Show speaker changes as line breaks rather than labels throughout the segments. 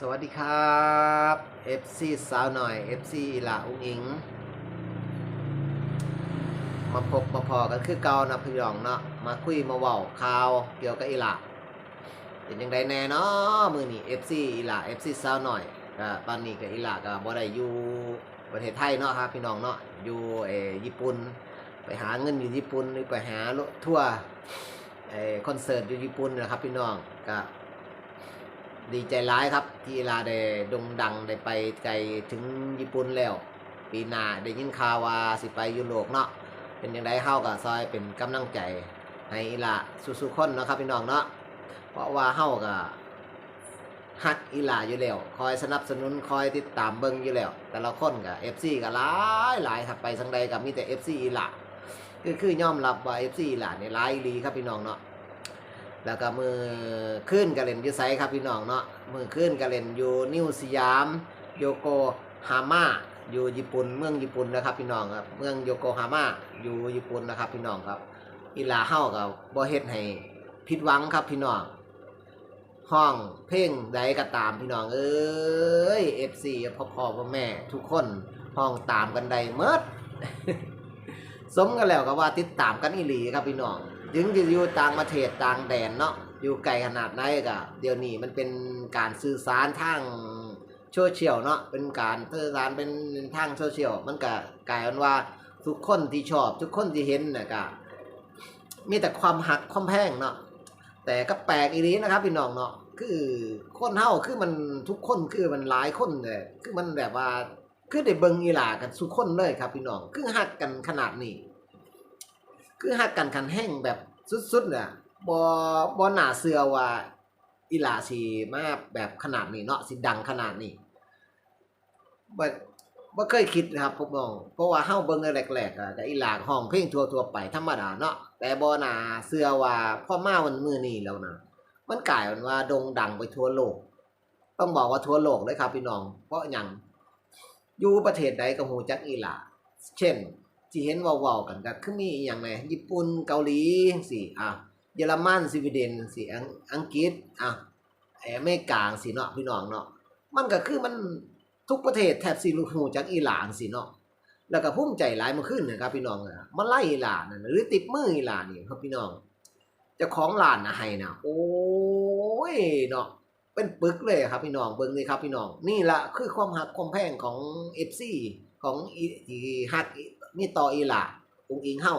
สวัสดีครับ FC สาวหน่อย FC อีหลาอุ้งอิง มาพบมาพอกันคือเก่านะพี่น้องเนาะมาคุยมาเว้าข่าวเกี่ยวกับอีหลาเป็นยังไงแน่เนาะมือนี่ FC อีหลา FC สาวหน่อยก็ตอนนี้ก็อีหลาก็บ่ได้อยู่ประเทศไทยเนาะครับพี่น้องเนาะอยู่เอญี่ปุ่น ไปหาเงินอยู่ญี่ปุ่นหรือไปหาทั่วร์เอคอนเสิร์ตอยู่ญี่ปุ่นนะครับพี่น้องก็ ดีใจร้ายครับที่ลาได้โดงดังได้ไปไกลถึงญี่ปุ่นแล้ว ปีหน้าได้ยินข่าวว่าสิไปยุโรปเนาะเป็นยังไงเฮากับซอยเป็นกำลังใจให้อีลาสู้ๆคนเนาะครับพี่น้องเนาะเพราะว่าเฮากับฮักอีลาอยู่แล้วคอยสนับสนุนคอยติดตามเบิ่งอยู่แล้ว แต่ละคนกับ FC ก็หลายหลายครับไปสังใดกับมีแต่ FC อีลาคือคือยอมรับว่า FC อีหลาเนี่ยหลายลีครับพี่น้องเนาะ แล้วก็มือขึ้นกระเล่นยูไซครับพี่น้องเนาะมือขึ้นกระเล่นอยู่นิวสยาม โยโกฮาม่าอยู่ญี่ปุ่นเมืองญี่ปุ่นนะครับพี่น้องครับเมืองโยโกฮาม่าอยู่ญี่ปุ่นนะครับพี่น้องครับอีลาเฮากับบ่เฮ็ดให้ผิดหวังครับพี่น้องห้องเพลงใดก็ตามพี่น้องเอ้ย FC พ่อพ่อพ่อแม่ ทุกคนห้องตามกันได้เมดสมกันแล้วก็ว่าติดตามกันอีหลีครับพี่น้อง ถึงจะอยู่ต่างประเทศต่างแดนเนาะอยู่ไกลขนาดไหนก็เดี๋ยวนี้มันเป็นการสื่อสารทางโซเชียลเนาะเป็นการสื่อสารเป็นทางโซเชียลมันก็กลายเป็นว่าทุกคนที่ชอบ ทุกคนที่เห็นน่ะก็มีแต่ความหักความแพงเนาะแต่ก็แปลกอีนี้นะครับพี่น้องเนาะคือคนเฮาคือมันทุกคนคือมันหลายคนเลยคือมันแบบว่าคือได้เบิงอีหลากันทุกคนเลยครับพี่น้องคือหักกันขนาดนี้ คือหักกันคันแห้งแบบสุดๆเนี่ยบ่บ่น่าเชื่อว่าอีหลาสิมาแบบขนาดนี้เนาะสิดังขนาดนี้บ่บ่เคยคิดนะครับผมมองเพราะว่าเฮาเบิ่งแรกๆอะก็อีหลาห้องเพลงทั่วๆไปธรรมดาเนาะแต่บ่น่าเชื่อว่าพ่อมาวันมื้อนี้แล้วนะมันกลายเป็นว่าโด่งดังไปทั่วโลก ต้องบอกว่าทั่วโลกเลยครับพี่น้อง เพราะหยังอยู่ประเทศใดก็ฮู้จักอีหลาเช่น ที่เห็นเว้าๆกันก็คือมีอย่างไรญี่ปุ่นเกาหลีสิอะเยอรมันสวีเดนสิอังอังกฤษอะอเมริกาสิเนาะพี่น้องเนาะมันก็คือมันทุกประเทศแทบสิรู้ฮู้จักอีหลานสิเนาะแล้วก็ภูมิใจหลายมื่อคืนนะครับพี่น้องอะมาไล่อีหลานนั่นน่ะหรือติดมืออีหลานนี่ครับพี่น้องจ้าของร้านนะให้นะโอ้ยเนาะเป็นปึกเลยครับพี่น้องเบิ่งเลยครับพี่น้องนี่ละคือความหักความแพงของ FC ของอีอีฮัก มีต่ออีหล่าองอิงเฮา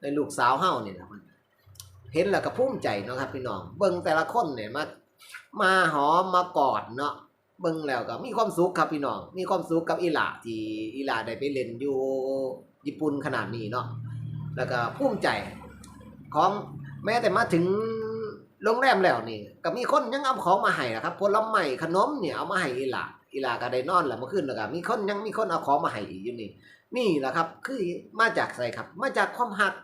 ในลูกสาวเฮาเนี่ยนะมันเห็นแล้วก็ภูมิใจเนาะครับพี่น้อง เบิ่งแต่ละคนเนี่ยมามาหอมมากอดเนาะเบิ่งแล้วก็มีความสุขครับพี่น้อง มีความสุขกับอีหล่าที่อีหล่าได้ไปเล่นอยู่ญี่ปุ่นขนาดนี้เนาะแล้วก็ภูมิใจของแม้แต่มาถึงโรงแรมแล้วนี่ ก็มีคนยังเอาของมาให้นะครับผลไม้ขนมเนี่ยเอามาให้อีหล่า อีลาก็ได้นอนแล้วเมื่อคืนแล้วก็มีคนยังมีคนเอาของมาให้อีกอยู่นี่นี่แหละครับ คือมาจากไสครับ มาจากความหัก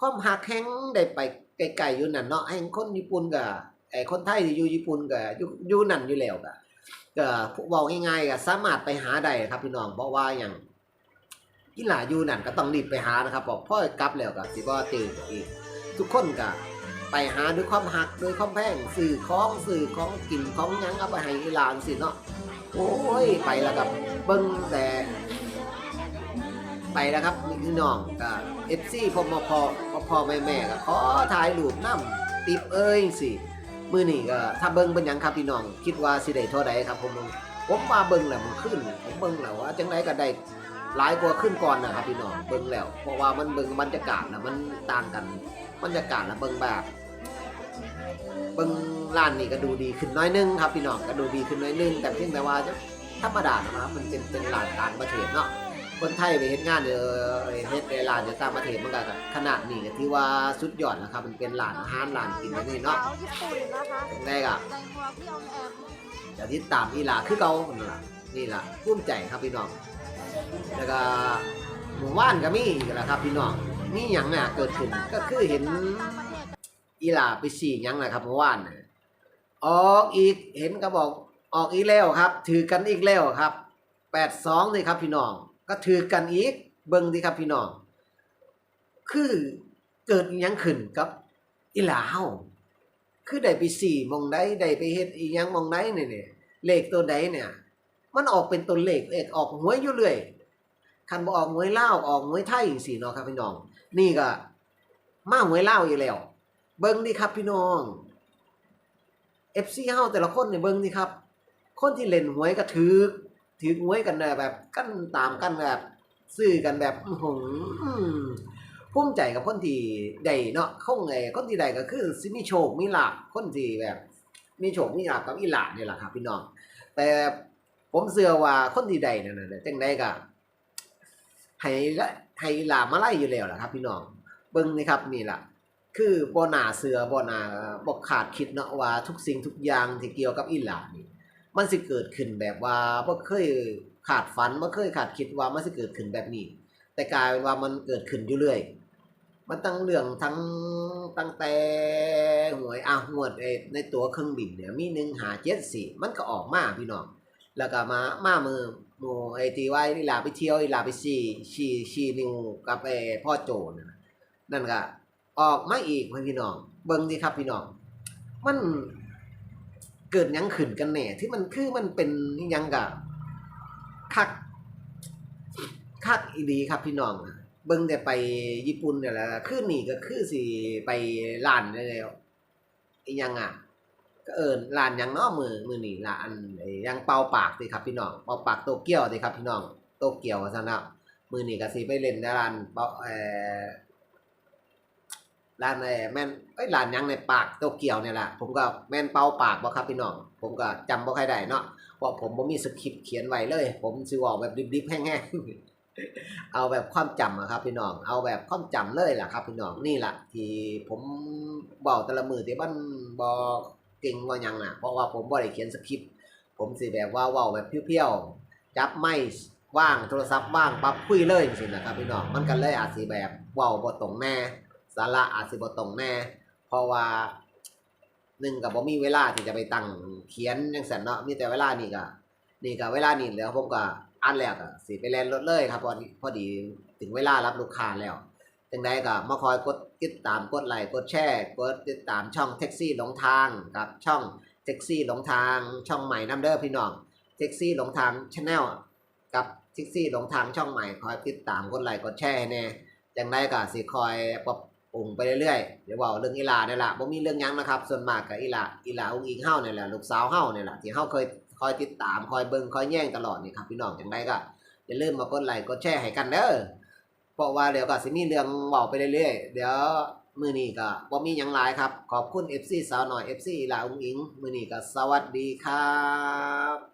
ความหักแห่งได้ไปไกลๆอยู่นั่นเนาะแห่งคนญี่ปุ่นกับไอ้คนไทยที่อยู่ญี่ปุ่นกับอยู่อยู่นั่นอยู่แล้วก็ก็เว้าง่ายๆก็สามารถไปหาได้ครับพี่น้องเพราะว่าอย่างอีหลาอยู่นั่นก็ต้องรีบไปหานะครับบอกพ่อกลับแล้วก็สิบ่ตื่นอีกทุกคนก็ไปหาด้วยความหักด้วยความแพงสื่อของสื่อของกินของยังเอาไปให้อีหลานสิเนาะ โอ้ยไปแล้วกับเบิ่งแต่ไปแล้วครับนี่คือน้องก็เอฟซีพ่อมพอพอพอแม่แม่ก็ขอถ่ายรูปน้ำติบเอ้ยสิมือนี่ก็ถ้าเบิ้งเป็นยังครับพี่น้อง คิดว่าสิได้เท่าใดครับผมผมมาเบิ้งแล้วมันขึ้นผมเบิ้งแล้วว่าจังไดก็ได้หลายกว่าขึ้นก่อนนะครับพี่น้องเบิ้งแล้ว เพราะว่ามันเบิ้งบรรยากาศนะมันต่างกันบรรยากาศนะเบิ้งแบบ เบิ้งร้านนี่ก็ดูดีขึ้นน้อยนึงครับพี่น้องก็ดูดีขึ้นน้อยนึงแต่เพียงแต่ว่าจะธรรมดานะครับมันเป็นเป็นร้านต่างประเทศเนาะคนไทยไปเฮ็ดงานเด้อเฮ็ดในร้านอยู่ต่างประเทศมันก็ขนาดนี้ก็ที่ว่าสุดยอดแล้วครับมันเป็นร้านอาหารร้านกินอันนี้เนาะ
สาวญี่ปุ่นนะคะ
จังไดก็
ในมัวพี่อมแอม
จะติดตามอีหลาคือเก่านั่นล่ะนี่ล่ะภูมิใจครับพี่น้องแล้วก็หมู่บ้านก็มีอีกแล้วครับพี่น้องมีหยังน่ะเกิดขึ้นก็คือเห็น อีหลาไปฉี่ยังนะครับเมื่อวานน่ะออกอีกเห็นก็บอกออกอีกแล้วครับ ถือกันอีกแล้วครับ82นี่ครับพี่น้อง ก็ถือกันอีกเบิ่งดิครับพี่น้อง คือเกิดยังขึ้นกับอีหลาเฮาคือได้ไปสี่มองใดได้ไปเฮ็ดอียังมองใดนี่นี่ยเลขตัวใดเนี่ย มันออกเป็นตัวเลขเอกออกหวยอยู่เรื่อยคันบ่ออกหวยเลาออกหวยไทยจังซี่เนาะครับพี่น้อง นี่ก็มาหวยเลาอยู่แล้ว เบิ่งดิครับพี่น้อง FC เฮาแต่ละคนเนี่ยเบิ่งดิครับ คนที่เล่นหวยก็ถือถือหวยกันแบบกันตามกันแบบซื้อกันแบบหือภูมิใจกับคนที่ได้เนาะคงไงคนที่ได้ก็คือสิมีโชคมีลาคนที่แบบ มีโชคมีลาภกับอีหลานี่แหละครับพี่น้อง แต่ผมเชื่อว่าคนที่ได้นั่นน่ะจังไดก็ให้ละให้หลามาไล่อยู่แล้วล่ะครับ พี่น้องเบิ่งนี่ครับนี่ล่ะ คือบ่น่าเสือบ่น่าบ่ขาดคิดเนาะว่าทุกสิ่งทุกอย่างที่เกี่ยวกับอีหลานี่มันสิเกิดขึ้นแบบว่าบ่เคยขาดฝันบ่เคยขาดคิดว่ามันสิเกิดขึ้นแบบนี้ แต่กลายเป็นว่ามันเกิดขึ้นอยู่เรื่อยมันตั้งเรื่องทั้งตั้งแต่หวยอะหวดไอ้ในตัวเครื่องบินเนี่ยมี1574มันก็ออกมาพี่น้องแล้วก็มามามือหมู่ไอ้ที่ว่าอีหลาไปเที่ยวอีหลาไปชีชีชีนิวกับไอพ่อโจนนั่นก็ ออกมาอีกพี่น้อง เบิ่งดิครับพี่น้อง มันเกิดยังขึ้นกันแน่ที่มันคือมันเป็นยังกะคักคักอีดีครับพี่น้องเบิ่งแต่ไปญี่ปุ่นเนี่ยแหละคือนี่ก็คือสิไปร้านได้แล้วอียังอะ ก็เอิญร้านยังเนาะมือมือนี่ร้านยังเป่าปากสิครับพี่น้องเป่าปากโตเกียวสิครับพี่น้องโตเกียวซั่นะมือนี่ก็สิไปเล่นในร้านเป่าเอ่อ ร้านไอ้แม่นไอ้ร้านยังในปากโตเกียวเนี่ยแหละผมก็แม่นเป่าปากบ่ครับพี่น้อง ผมก็จำบ่ค่อยได้เนาะเพราะผมบ่มีสคริปต์เขียนไว้เลย ผมสิเว้าแบบดิบๆแห้งๆเอาแบบความจำอะครับพี่น้อง เอาแบบความจำเลยล่ะครับพี่น้องนี่แหละที่ผมบอกแต่ละมือที่มันบอเก่งว่ายังน่ะเพราะว่าผมบ่ได้เขียนสคริปต์ผมสิแบบว่าเว้าแบบเพี้ยวๆจับไม้ว่างโทรศัพท์ว่างปั๊บคุยเลยจังซี่นะครับพี่น้องมันก็เลยอาจสิแบบเว้าบ่ตรงแน่ สาระอาจสิบ่ตรงแน่ เพราะว่าหนึ่งกับบ่มีเวลาที่จะไปตั้งเขียนจังซั่นเนาะมีแต่เวลานี่ก็นี่ก็เวลานี่แล้วผมก็อันแล้วก็สิไปแลนรถเลยครับพอดีพอดีถึงเวลารับลูกค้าแล้วจังใดก็มาคอยกดติดตามกดไลค์กดแชร์กดติดตามช่องแท็กซี่หลงทางกับช่องแท็กซี่หลงทางช่องใหม่น้ำเด้อพี่น้องแท็กซี่หลงทางชาแนลกับแท็กซี่หลงทางช่องใหม่คอยติดตามกดไลค์กดแชร์แน่จังใดก็สิคอยปรับ ปรุงไปเรื่อยๆเดี๋ยวว้าเรื่องอีลาเนี่ยละบ่มีเรื่องยังนะครับ ส่วนมากก็อีลาอีลาอุ้งอิงเฮ้าเนี่ยแหละลูกสาวเฮ้าเนี่ยแหละที่เฮ้าเคยคอยติดตามคอยเบิ่งคอยแย่งตลอดนี่ครับพี่น้องจังใดก็อย่าลืมมากดไลค์กดแชร์ให้กันเด้อเพราะว่าเดี๋ยวก็สิมีเรื่องเว้าไปเรื่อยๆเดี๋ยวมื้อนี้ก็บ่มีหยังหลายครับ ขอบคุณ FC สาวหน่อย FC ลาอุ้งอิงมื้อนี้ก็สวัสดีครับ